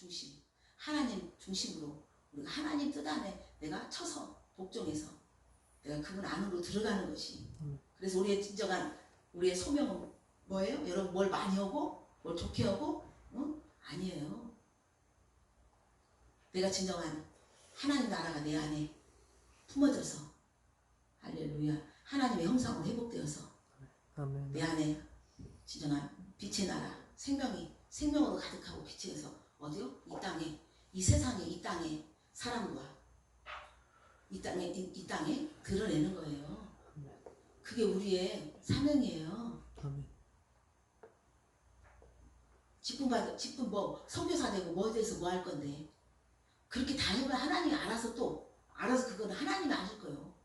중심, 하나님 중심으로 우리가 하나님 뜻 안에 내가 쳐서 복종해서 내가 그분 안으로 들어가는 것이 그래서 우리의 진정한 우리의 소명은 뭐예요? 여러분 뭘 많이 하고 뭘 좋게 하고 응? 아니에요. 내가 진정한 하나님 나라가 내 안에 품어져서 할렐루야 하나님의 형상으로 회복되어서 아멘. 내 안에 진정한 빛의 나라 생명이 생명으로 가득하고 빛에서 어디요? 이 땅에 이 세상에 이 땅에 사람과 이 땅에 이, 이 땅에 드러내는 거예요. 그게 우리의 사명이에요. 직분 받 직분 뭐 선교사 되고 뭐 돼서 뭐 할 건데 그렇게 다 해보면 하나님이 알아서 또 알아서 그거는 하나님이 아실 거예요. 그래서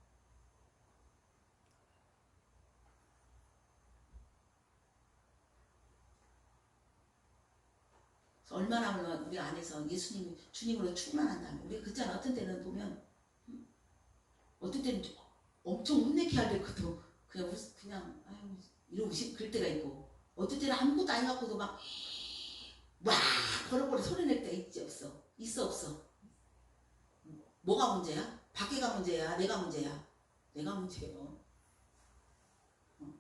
얼마나 얼마나 우리 안에서 예수님 주님으로 충만한다면 우리 그잖아 어떤 때는 보면 음, 어떤 때는 엄청 혼내게 할 때도 그냥 웃- 그냥 아유 이러고 싶 그럴 때가 있고 어떤 때는 아무것도 안 갖고도 막와 버럭버럭 소리 낼 때가 있지 없어. 있어 없어. 뭐가 문제야? 밖에가 문제야? 내가 문제야? 내가 문제예요. 어.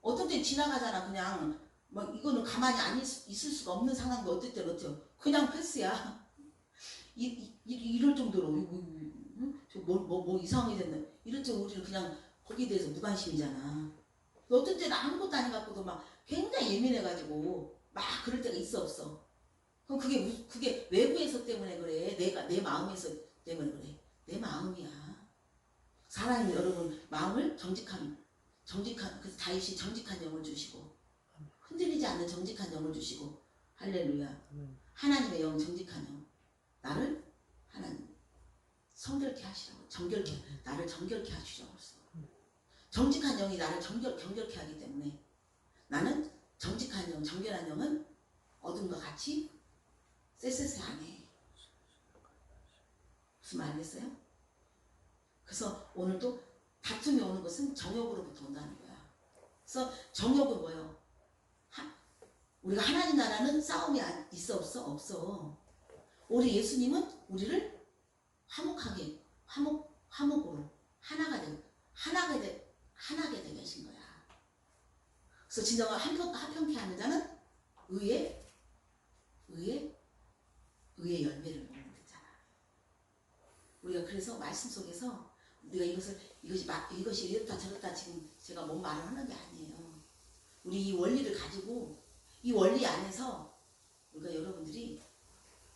어떤 때 지나가잖아 그냥 막 이거는 가만히 안 있, 있을 수가 없는 상황인데 어떨 때는 어때요? 그냥 패스야. 이, 이, 이- 이럴 정도로. 저뭐 뭐, 뭐 이상하게 됐네 이럴 때 우리는 그냥 거기에 대해서 무관심이잖아. 어떤 때는 아무것도 아니 갖고도 막 굉장히 예민해가지고 막 그럴 때가 있어 없어? 그럼 그게 무- 그게 외부에서 때문에 그래? 내가 내 마음에서 때문에 그래? 내 마음이야. 사람이 여러분 마음을 정직한 정직한 그래서 다윗이 정직한 영을 주시고 흔들리지 않는 정직한 영을 주시고 할렐루야 아멘. 하나님의 영 정직한 영 나를 하나님 성결케 하시라고 정결케 나를 정결케 하시라고 했어 정직한 영이 나를 정결 정결케 하기 때문에 나는 정직한 영 정결한 영은 어둠과 같이 쎄쎄쎄 안해 무슨 말이겠어요? 그래서 오늘도 다툼이 오는 것은 정욕으로부터 온다는 거야. 그래서 정욕은 뭐예요? 하- 우리가 하나님 나라는 싸움이 안- 있어 없어 없어. 우리 예수님은 우리를 화목하게 화목 화목으로 하나가 되 하나가 되 하나게 되게 하신 거야. 그래서 진정한 한평 한평케 하는 자는 의의 의의 의의 열매를 먹는 거잖아. 우리가 그래서 말씀 속에서 우리가 이것을 이것이 막 이것이 이렇다 저렇다 지금 제가 뭔 말을 하는 게 아니에요. 우리 이 원리를 가지고 이 원리 안에서 우리가 여러분들이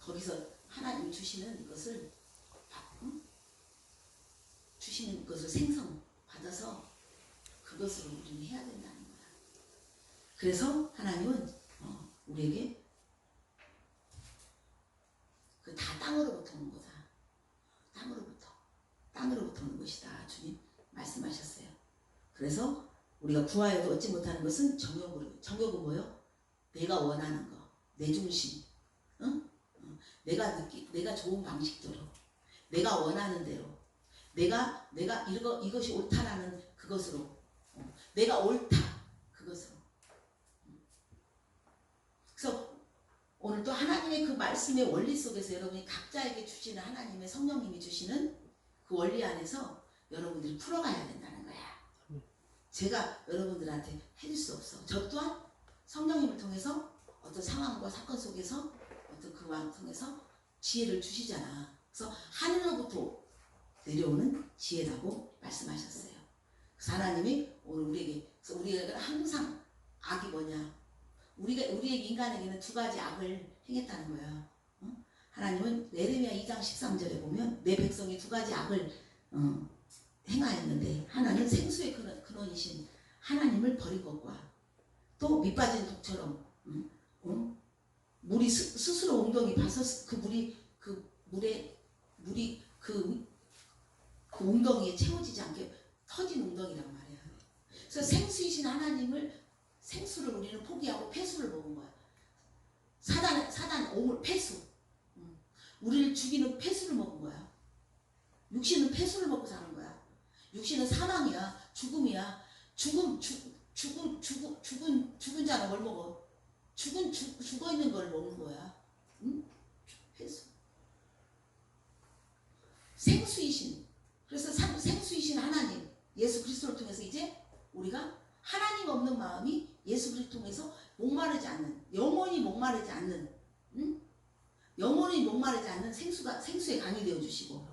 거기서 하나님이 주시는 받- 응? 주시는 것을 생성 받아서 그것으로 우리는 해야 된다는 거야. 그래서 하나님은 어, 우리에게 그 다 땅으로부터 온 거다. 땅으로부터 땅으로부터 온 것이다. 주님 말씀하셨어요. 그래서 우리가 구하여도 얻지 못하는 것은 정욕으로 정욕은 뭐요? 내가 원하는 거, 내 중심, 응? 어, 내가 느끼, 내가 좋은 방식대로, 내가 원하는 대로, 내가 내가 이거 이것이 옳다라는 그것으로, 어, 내가 옳다 그것으로. 그래서 오늘 또 하나님의 그 말씀의 원리 속에서 여러분이 각자에게 주시는 하나님의 성령님이 주시는 그 원리 안에서 여러분들이 풀어가야 된다는 거야. 제가 여러분들한테 해줄 수 없어. 저 또한 성령님을 통해서 어떤 상황과 사건 속에서 어떤 그와 통해서 지혜를 주시잖아. 그래서 하늘로부터 내려오는 지혜라고 말씀하셨어요. 하나님이 오늘 우리에게 그래서 우리가 항상 악이 뭐냐? 우리가 우리의 인간에게는 두 가지 악을 행했다는 거야. 어? 하나님은 예레미야 2장 13절에 보면 내 백성이 두 가지 악을 어, 행하였는데 하나는 생수의 근원, 근원이신 하나님을 버린 것과 또 밑빠진 독처럼 음, 어? 물이 스, 스스로 웅덩이 봐서 스- 그 물이 그 물에 물이 그, 그 웅덩이에 채워지지 않게 터진 웅덩이란 말이야. 그래서 생수이신 하나님을 생수를 우리는 포기하고 폐수를 먹은 거야. 사단 사단 오물 폐수. 음. 우리를 죽이는 폐수를 먹은 거야. 육신은 폐수를 먹고 사는 거야. 육신은 사망이야, 죽음이야. 죽음 죽 죽은 죽은 죽은 죽은 자가 뭘 먹어? 죽은 죽, 죽어 있는 걸 먹는 거야. 응? 회수. 생수이신. 그래서 상, 생수이신 하나님 예수 그리스도를 통해서 이제 우리가 하나님 없는 마음이 예수 그리스도 통해서 목마르지 않는 영원히 목마르지 않는 응? 영원히 목마르지 않는 생수가 생수의 강이 되어 주시고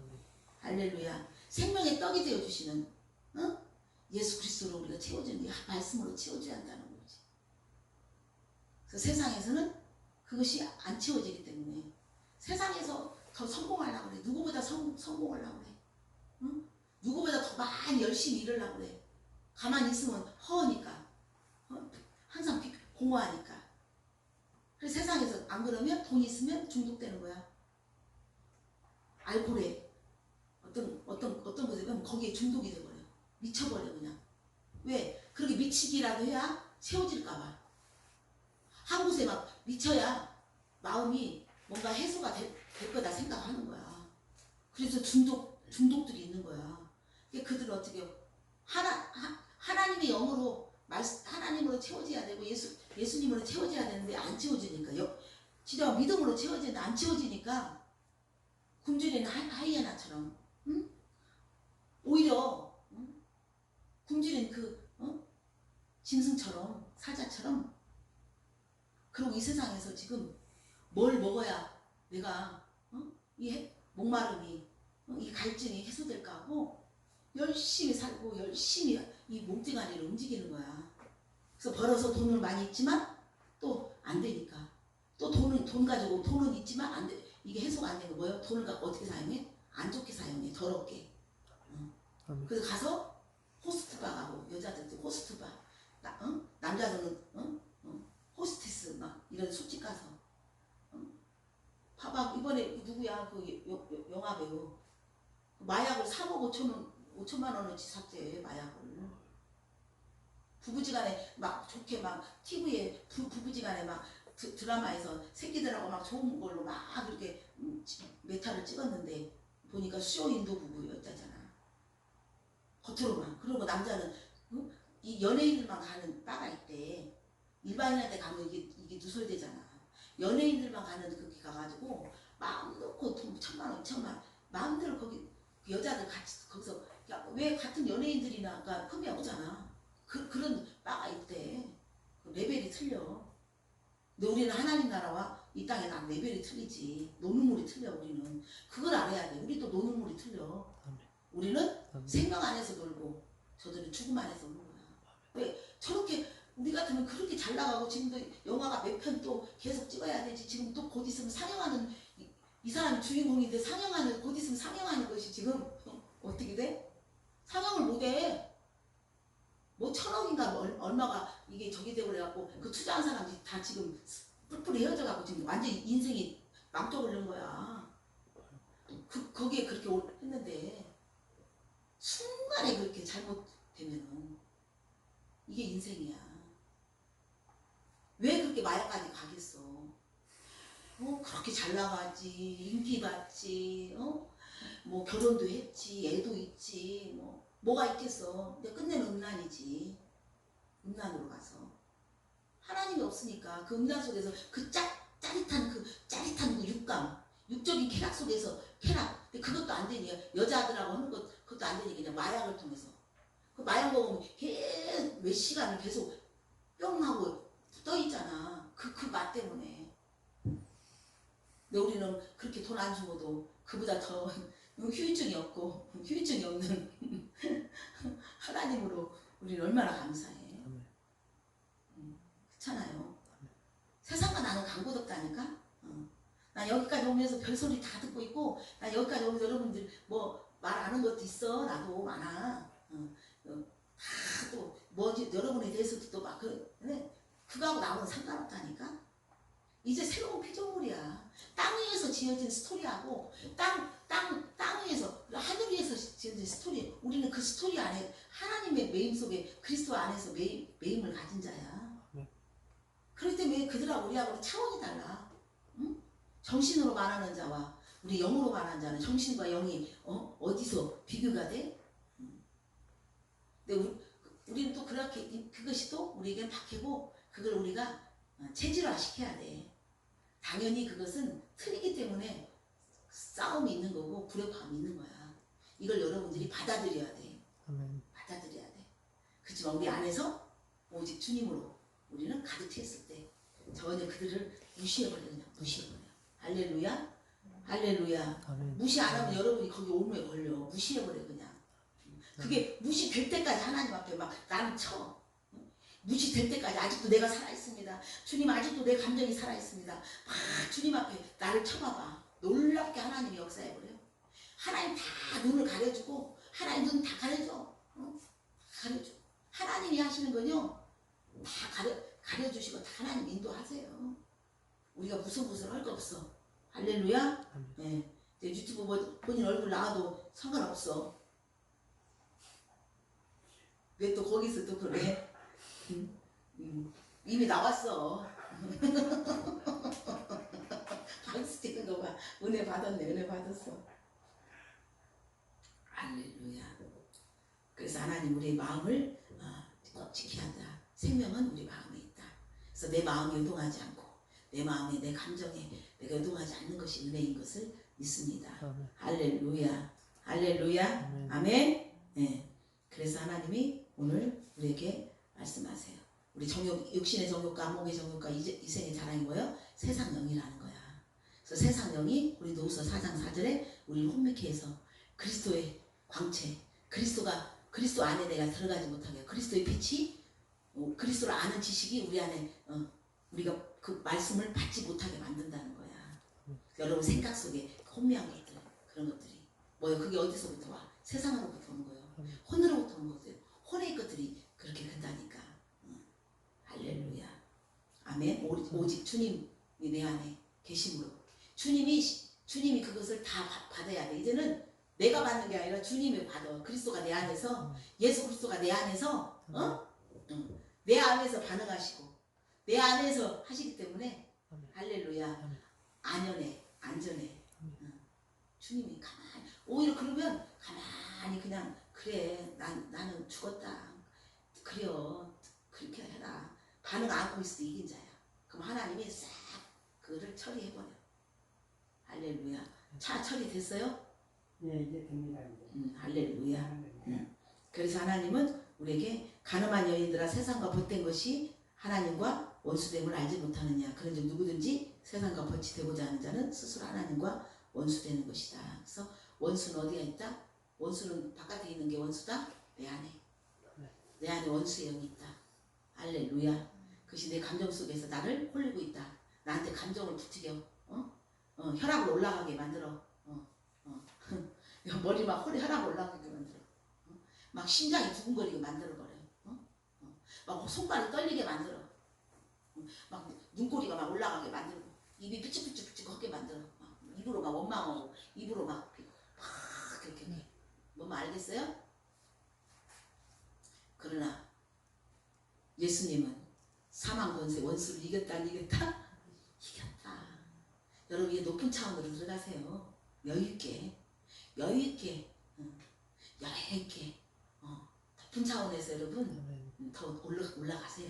할렐루야 생명의 떡이 되어 주시는 응? 예수 그리스도로 우리가 채워지는 이 말씀으로 채워져야 한다는 거지. 그래서 세상에서는 그것이 안 채워지기 때문에 세상에서 더 성공하려고 그래. 누구보다 성, 성공하려고 그래. 응? 누구보다 더 많이 열심히 일하려고 그래. 가만히 있으면 허우니까. 어? 항상 비- 공허하니까. 그래서 세상에서 안 그러면 돈 있으면 중독되는 거야. 알코올에 어떤 어떤 어떤 가면 거기에 중독이 돼버려. 미쳐버려 그냥. 왜? 그렇게 미치기라도 해야 채워질까봐. 한 곳에 막 미쳐야 마음이 뭔가 해소가 될, 될 거다 생각하는 거야. 그래서 중독 중독들이 있는 거야. 그게 그들은 어떻게? 하나 하, 하나님의 영으로 말 하나님으로 채워져야 되고 예수 예수님으로 채워져야 되는데 안 채워지니까 요 진짜 믿음으로 채워지는데 안 채워지니까 굶주리는 하, 하이에나처럼 응? 오히려 응? 굶주린 그 어? 짐승처럼 사자처럼 그리고 이 세상에서 지금 뭘 먹어야 내가 어? 이 해- 목마름이 어? 이 갈증이 해소될까 하고 열심히 살고 열심히 이 몸뚱아리를 움직이는 거야. 그래서 벌어서 돈을 많이 있지만 또 안 되니까 또 돈은 돈 가지고 돈은 있지만 안 돼. 이게 해소가 안 되는 거예요. 돈을 가- 어떻게 사용해? 안 좋게 사용해. 더럽게. 어. 아멘. 그래서 가서 호스트바 가고 여자들도 호스트바 나, 어? 남자들은 어? 어? 호스티스 막 이런 술집 가서 어? 봐봐 이번에 그 누구야 그 영화 배우 마약을 3억 5천 원 5천만 원어치 샀대 마약을 부부지간에 막 좋게 막 TV에 부, 부부지간에 막 드, 드라마에서 새끼들하고 막 좋은 걸로 막 그렇게 음, 지- 메타를 찍었는데 보니까 수요 인도 부부였다잖아 겉으로만. 그리고 남자는 어? 이 연예인들만 가는 바가 있대. 일반인한테 가면 이게 이게 누설되잖아. 연예인들만 가는 거기 가가지고 마음 놓고 돈 천만 원 천만 원. 마음대로 거기 그 여자들 같이 거기서 야, 왜 같은 연예인들이나가 흠이 없잖아. 그, 그런 바가 있대. 그 레벨이 틀려. 근데 우리는 하나님 나라와 이 땅에 난 레벨이 틀리지. 노는 물이 틀려 우리는. 그걸 알아야 돼. 우리 또 노는 물이 틀려. 우리는 아멘. 생명 안에서 놀고 저들은 죽음 안에서 노는 거야. 왜 저렇게 우리 같으면 그렇게 잘 나가고 지금도 영화가 몇 편 또 계속 찍어야 되지. 지금 또 곧 있으면 상영하는 이, 이 사람이 주인공인데 상영하는 곧 있으면 상영하는 것이 지금 어, 어떻게 돼? 상영을 못해. 뭐 천억인가 뭐 얼- 얼마가 이게 저기 되고 그래갖고 그 투자한 사람들이 다 지금 뿔뿔이 헤어져갖고 지금 완전 히 인생이 망쳐버린 거야. 그, 거기에 그렇게 올- 했는데 순간에 그렇게 잘못되면은 이게 인생이야. 왜 그렇게 마약까지 가겠어? 뭐 그렇게 잘 나가지. 인기 받지. 어? 뭐 결혼도 했지. 애도 있지. 뭐 뭐가 있겠어. 근데 끝내는 음란이지. 음란으로 가서. 하나님이 없으니까 그 음란 속에서 그 짜, 짜릿한 그 짜릿한 그 육감 육적인 쾌락 속에서 쾌락 근데 그것도 안 되니 여자들하고 하는 것 그것도 안 되니 그냥 마약을 통해서. 그 마약 먹으면 계속 몇 시간을 계속 뿅 하고 떠 있잖아. 그 그 맛 때문에. 근데 우리는 그렇게 돈 안 주고도 그보다 더 후유증이 없고 후유증이 없는 하나님으로 우리는 얼마나 감사해. 아멘. 그렇잖아요. 세상과 나는 강고덥다니까? 어. 나 여기까지 오면서 별소리 다 듣고 있고 나 여기까지 오면서 여러분들 뭐말 아는 것도 있어 나도 많아 어. 어. 다또 뭐지 여러분에 대해서도 또 막 그, 근데 그거하고 나하고는 상관없다니까 이제 새로운 피조물이야 땅 위에서 지어진 스토리하고 땅, 땅, 땅 위에서 하늘 위에서 지어진 스토리 우리는 그 스토리 안에 하나님의 매임 속에 그리스도 안에서 매임, 매임을 가진 자야 네. 그렇기 때문에 그들하고 우리하고는 차원이 달라 응? 정신으로 말하는 자와 우리 영으로 말하는 자는 정신과 영이 어? 어디서 비교가 돼? 응. 근데 우리, 우리는 또 그렇게 이- 그것이 또 우리에겐 박히고 그걸 우리가 어, 체질화 시켜야 돼 당연히 그것은 틀리기 때문에 싸움이 있는 거고 불협화음이 있는 거야 이걸 여러분들이 받아들여야 돼. 아멘. 받아들여야 돼. 그렇지만 우리 안에서 오직 주님으로 우리는 가득 찼을 때 전혀 그들을 무시해버려 그냥 무시해버려. 할렐루야, 할렐루야. 아멘. 무시 안 하면 여러분이 거기 오류에 걸려. 무시해버려 그냥. 그게 무시될 때까지 하나님 앞에 막 나는 쳐. 무시될 때까지 아직도 내가 살아있습니다. 주님 아직도 내 감정이 살아있습니다. 막 주님 앞에 나를 쳐봐봐. 놀랍게 하나님이 역사해버려. 하나님 다 눈을 가려주고 하나님 눈 다 가려줘. 어? 다 가려줘. 하나님이 하시는 건요. 다 가려, 가려주시고 다 하나님 인도하세요. 우리가 무서무서 할거 없어. 할렐루야. 이제 유튜브 뭐 본인 얼굴 나와도 상관없어. 왜 또 거기서 또 그래? 음, 음. 이미 나왔어. 박수 치는 거 봐. 은혜 받았네. 은혜 받았어. 할렐루야. 그래서 하나님 우리의 마음을 어, 꼭 지켜야 한다. 생명은 우리 마음에 있다. 그래서 내 마음이 요동하지 않고 내 마음에 내 감정에 내가 요동하지 않는 것이 은혜인 것을 믿습니다. 할렐루야. 할렐루야. 아멘. 아멘. 네. 그래서 하나님이 오늘 우리에게 말씀하세요. 우리 정욕, 육신의 정욕과 몸의 정욕과 이생의 자랑이 뭐예요? 세상 영이라는 거야. 그래서 세상 영이 우리 노후서 4장 4절에 우리를 혼미케 해서 그리스도의 광채, 그리스도가 그리스도 안에 내가 들어가지 못하게 그리스도의 빛이 어, 그리스도를 아는 지식이 우리 안에 어, 우리가 그 말씀을 받지 못하게 만든다는 거야. 여러분 생각 속에 혼미한 것들 그런 것들이 뭐예요? 그게 어디서부터 와? 세상으로부터 오는 거예요. 혼으로부터 오는 거예요. 혼의 것들이 그렇게 된다니까. 응. 할렐루야. 아멘. 오- 오직 주님이 내 안에 계심으로 주님이 주님이 그것을 다 받- 받아야 돼. 이제는 내가 받는 게 아니라 주님이 받아. 그리스도가 내 안에서 예수 그리스도가 내 안에서 어? 응. 내 안에서 반응하시고 내 안에서 하시기 때문에 아멘. 할렐루야. 아멘. 안연해, 안전해. 응. 주님이 가만히 오히려 그러면 가만히 그냥 그래 난 나는 죽었다. 그래요 그렇게 해라. 반응 있을 때 이긴 자야. 그럼 하나님이 싹 그거를 처리해 버려. 할렐루야. 차 처리됐어요? 예, 이제 됩니다. 음, 할렐루야. 그래서 하나님은 우리에게 가늠한 여인들아 세상과 벗된 것이 하나님과 원수됨을 알지 못하느냐 그런즉 누구든지 세상과 벗이 되고자 하는 자는 스스로 하나님과 원수되는 것이다 그래서 원수는 어디가 있다? 원수는 바깥에 있는 게 원수다? 내 안에 내 안에 원수의 영이 있다 할렐루야 그것이 내 감정 속에서 나를 홀리고 있다 나한테 감정을 부추겨 어? 어, 혈압을 올라가게 만들어 어, 어. 머리 막 혈- 혈압 올라가게 만들어 막 심장이 두근거리게 만들어버려요. 어? 어. 막 손발이 떨리게 만들어. 어. 막 눈꼬리가 막 올라가게 만들고 입이 삐쭉삐쭉삐쭉하게 만들어. 막 입으로 막 원망하고 입으로 막, 막 그렇게 해. 뭔말 알겠어요? 그러나 예수님은 사망 권세 원수를 이겼다 안 이겼다? 이겼다. 여러분 이 높은 차원으로 들어가세요. 여유 있게 여유 있게 응. 여유 있게 어, 높은 차원에서 여러분. 음, 더 올라 올라가세요.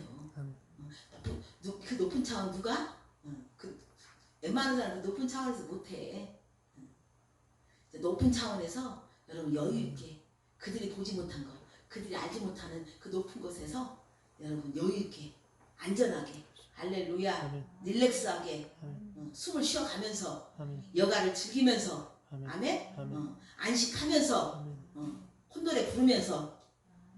그 높은 차원 누가? 어, 그 웬만한 사람은 높은 차원에서 못해. 높은 차원에서 여러분 여유 있게 그들이 보지 못한 것, 그들이 알지 못하는 그 높은 곳에서 여러분 여유 있게 안전하게 할렐루야. 릴렉스하게. 어, 숨을 쉬어가면서. 여가를 즐기면서 아멘. 어, 안식하면서. 어, 콧노래 부르면서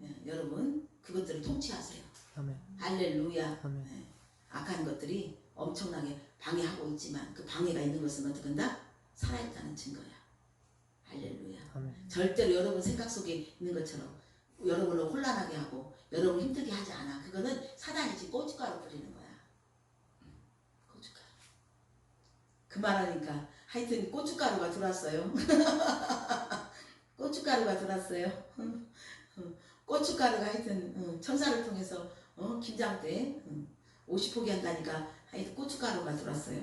예, 여러분 그것들을 통치하세요. 아멘. 할렐루야. 아멘. 예, 악한 것들이 엄청나게 방해하고 있지만 그 방해가 있는 것은 어떻게 한다? 살아있다는 증거야. 할렐루야. 아멘. 절대로 여러분 생각 속에 있는 것처럼 여러분을 혼란하게 하고 여러분 힘들게 하지 않아. 그거는 사단이 지금 고춧가루 뿌리는 거야. 음, 고춧가루. 그 말하니까 하여튼 고춧가루가 들어왔어요. 고춧가루가 들어왔어요. 어, 고춧가루가 하여튼 어, 천사를 통해서 어, 김장 때 어, 50포기 한다니까 하여튼 고춧가루가 들어왔어요.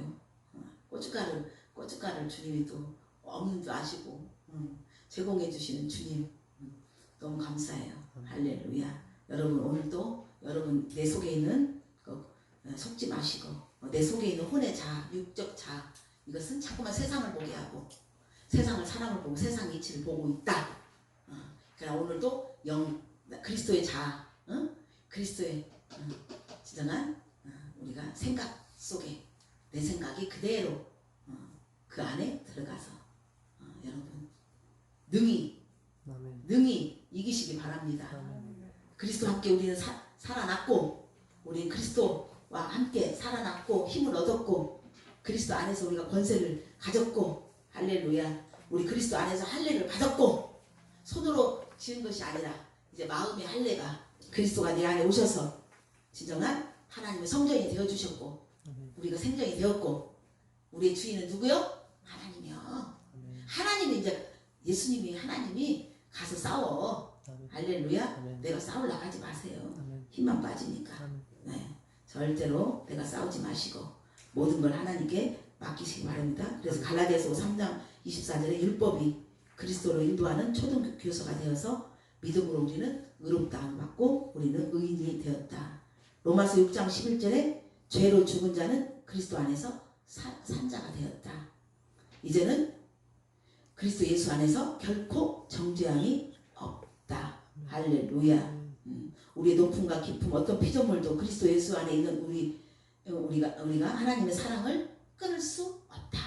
어, 고춧가루, 고춧가루를 주님이 또 없는 줄 아시고 음, 제공해 주시는 주님 음, 너무 감사해요. 할렐루야. 여러분 오늘도 여러분 내 속에 있는 그, 어, 속지 마시고 어, 내 속에 있는 혼의 자, 육적 자 이것은 자꾸만 세상을 보게 하고 세상을 사람을 보고 세상 이치를 보고 있다. 어, 그러나 오늘도 영 그리스도의 자, 어? 그리스도의 어, 진정한 어, 우리가 생각 속에 내 생각이 그대로 어, 그 안에 들어가서 어, 여러분 능히 아멘. 능히 이기시기 바랍니다. 아멘. 그리스도와 함께 우리는 사, 살아났고 우리는 그리스도와 함께 살아났고 힘을 얻었고 그리스도 안에서 우리가 권세를 가졌고 할렐루야 우리 그리스도 안에서 할례를 받았고 손으로 지은 것이 아니라 이제 마음의 할례가 그리스도가 내 안에 오셔서 진정한 하나님의 성전이 되어 주셨고 아멘. 우리가 생전이 되었고 우리의 주인은 누구요? 하나님이요. 하나님이 이제 예수님이 하나님이 가서 싸워 아멘. 내가 싸우려 하지 마세요. 힘만 빠지니까. 네. 절대로 내가 싸우지 마시고 모든 걸 하나님께 맡기시기 바랍니다. 그래서 갈라디아서 3장 24절에 율법이 그리스도로 인도하는 초등 교서가 되어서 믿음으로 우리는 의롭다함을 받고 우리는 의인이 되었다. 로마서 6장 11절에 죄로 죽은 자는 그리스도 안에서 사- 산자가 되었다. 이제는 그리스도 예수 안에서 결코 정죄함이 없다. 할렐루야. 음, 우리의 높음과 깊음 어떤 피조물도 그리스도 예수 안에 있는 우리 어, 우리가 우리가 하나님의 사랑을 끊을 수 없다.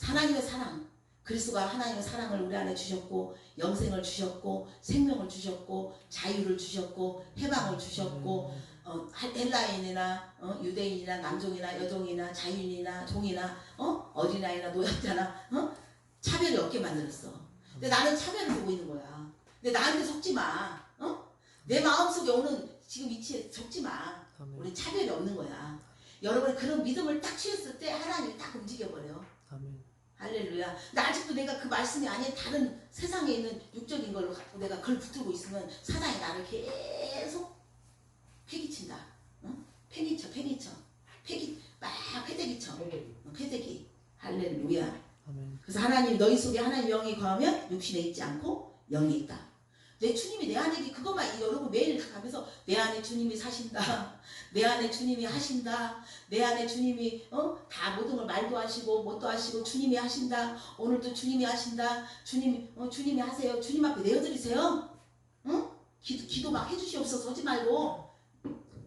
하나님의 사랑 그리스도가 하나님의 사랑을 우리 안에 주셨고 영생을 주셨고 생명을 주셨고 자유를 주셨고 해방을 주셨고 어, 할- 헬라인이나 어, 유대인이나 남종이나 여종이나 자유인이나 종이나 어? 어린아이나 노약자나 어? 차별이 없게 만들었어. 근데 나는 차별을 보고 있는 거야. 근데 나한테 속지 마. 어? 내 마음속에 오는 지금 이치에 속지 마. 우리 차별이 없는 거야. 여러분이 그런 믿음을 딱 취했을 때 하나님이 딱 움직여버려. 할렐루야. 근데 아직도 내가 그 말씀이 아닌 다른 세상에 있는 육적인 걸로 갖고 내가 그걸 붙들고 있으면 사단이 나를 계속 패기친다. 응? 패기쳐, 패기쳐. 패기, 막 패대기쳐. 어, 패대기. 할렐루야. 그래서 하나님 너희 속에 하나님 영이 거하면 육신에 있지 않고 영이 있다. 내 주님이 내 안에 이- 그것만 이 여러분 매일 가면서 내 안에 주님이 사신다. 내 안에 주님이 하신다. 내 안에 주님이 어? 다 모든 걸 말도 하시고 못도 하시고 주님이 하신다. 오늘도 주님이 하신다. 주님 어, 주님이 하세요. 주님 앞에 내어드리세요. 응? 기도 기도 막 해주시옵소서 하지 말고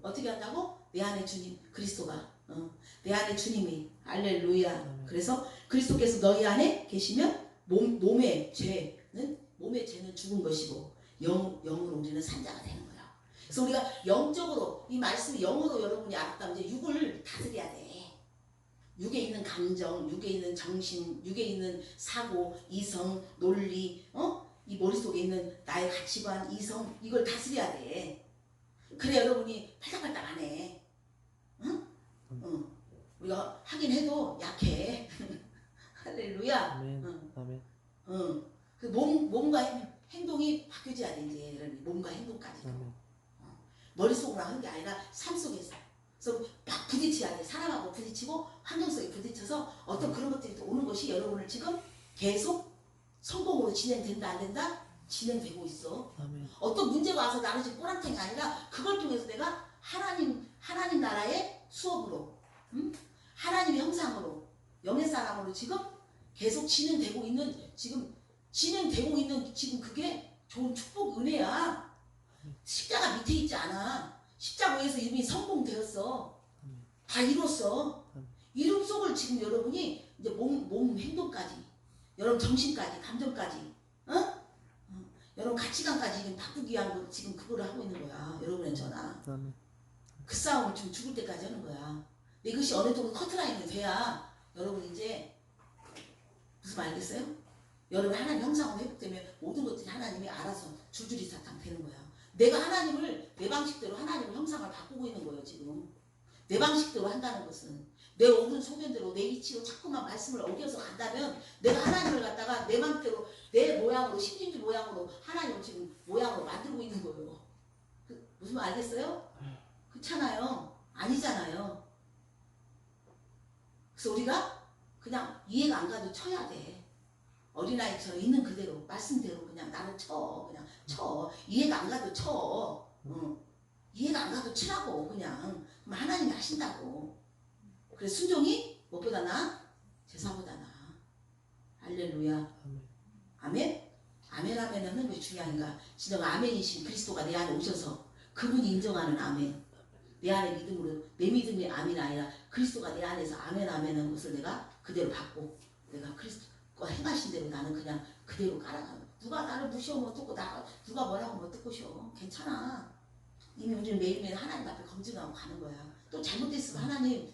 어떻게 한다고? 내 안에 주님 그리스도가 어, 내 안에 주님이 할렐루야. 아멘. 그래서 그리스도께서 너희 안에 계시면 몸, 몸의 죄는 몸의 죄는 죽은 것이고 영, 영으로 우리는 산자가 되는 거예요. 그래서 우리가 영적으로 이 말씀이 영으로 여러분이 알았다면 이제 육을 다스려야 돼. 육에 있는 감정, 육에 있는 정신, 육에 있는 사고, 이성, 논리, 어? 이 머릿속에 있는 나의 가치관, 이성 이걸 다스려야 돼. 그래 여러분이 팔딱팔딱 안 해. 응? 응. 우리가 하긴 해도 약해. 할렐루야. 아멘. 응. 아멘. 응. 그 몸, 몸과 행- 행동이 바뀌어져야 돼, 이제. 이런 몸과 행동까지. 아멘. 머릿속으로 하는 게 아니라 삶 속에서. 그래서 막 부딪혀야 돼. 사람하고 부딪히고 환경 속에 부딪혀서 어떤 그런 것들이 또 오는 것이 여러분을 지금 계속 성공으로 진행된다, 안 된다? 진행되고 있어. 아멘. 어떤 문제가 와서 나는 지금 꼬랑탱이 아니라 그걸 통해서 내가 하나님 하나님 나라의 수업으로 음? 하나님의 형상으로 영의 사람으로 지금 계속 진행되고 있는 지금 진행되고 있는 지금 그게 좋은 축복 은혜야 십자가 밑에 있지 않아 십자가 위에서 이미 성공되었어 다 이뤘어 이름 속을 지금 여러분이 이제 몸, 몸 행동까지 여러분 정신까지 감정까지 어? 여러분 가치관까지 바꾸기 위한 거 지금 그거를 하고 있는 거야. 여러분의 전화. 그 싸움을 지금 죽을 때까지 하는 거야. 이것이 어느 정도 커트라인이 돼야 여러분 이제 무슨 말 알겠어요? 여러분 하나님 형상으로 회복되면 모든 것들이 하나님이 알아서 줄줄이 사탕 되는 거야. 내가 하나님을 내 방식대로 하나님을 형상을 바꾸고 있는 거예요 지금. 내 방식대로 한다는 것은 내 옳은 소견대로 내 이치로 자꾸만 말씀을 어겨서 간다면 내가 하나님을 갖다가 내 맘대로 내 모양으로 신진주 모양으로 하나님을 지금 모양으로 만들고 있는 거예요. 그, 무슨 말 알겠어요? 그렇잖아요. 아니잖아요. 그래서 우리가 그냥 이해가 안 가도 쳐야 돼. 어린아이처럼 있는 그대로 말씀대로 그냥 나를 쳐 그냥 쳐 이해가 안 가도 쳐 응. 이해가 안 가도 치라고 그냥 그럼 하나님이 하신다고 그래 순종이 무엇보다 나 제사보다 나 할렐루야. 아멘. 아멘? 아멘 왜 중요한가? 진정 아멘이신 그리스도가 내 안에 오셔서 그분이 인정하는 아멘. 내 안에 믿음으로 내 믿음이 아멘이 아니라 그리스도가 내 안에서 아멘 아멘 한 것을 내가 그대로 받고 내가 그리스도 가 행하신 대로 나는 그냥 그대로 깔아가면 누가 나를 무시하면 어떡고 나 누가 뭐라고 하면 어떡고쇼. 괜찮아. 이미 우리는 매일매일 하나님 앞에 검증하고 가는 거야. 또 잘못됐으면 하나님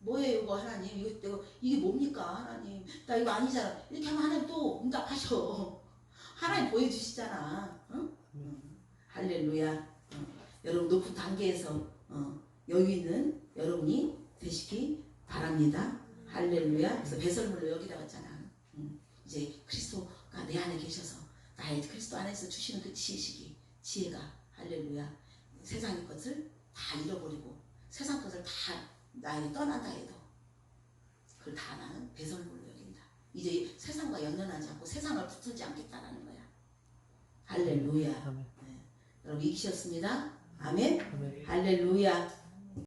뭐예요 이거 하나님? 이거 내가 이게 뭡니까 하나님? 나 이거 아니잖아. 이렇게 하면 하나님 또 응답하셔. 하나님 보여주시잖아. 응? 응. 할렐루야. 어. 여러분 높은 단계에서 어, 여유 있는 여러분이 되시기 바랍니다. 할렐루야. 그래서 배설물로 여기다 갔잖아. 응. 이제 그리스도가 내 안에 계셔서 나의 그리스도 안에서 주시는 그 지혜식이 지혜가 할렐루야 세상의 것을 다 잃어버리고 세상 것을 다 나에게 떠난다 해도 그걸 다 나는 배설물로 여긴다. 이제 세상과 연연하지 않고 세상을 붙들지 않겠다라는 거야. 할렐루야. 아멘. 여러분 이기셨습니다. 아멘. 아멘. 할렐루야.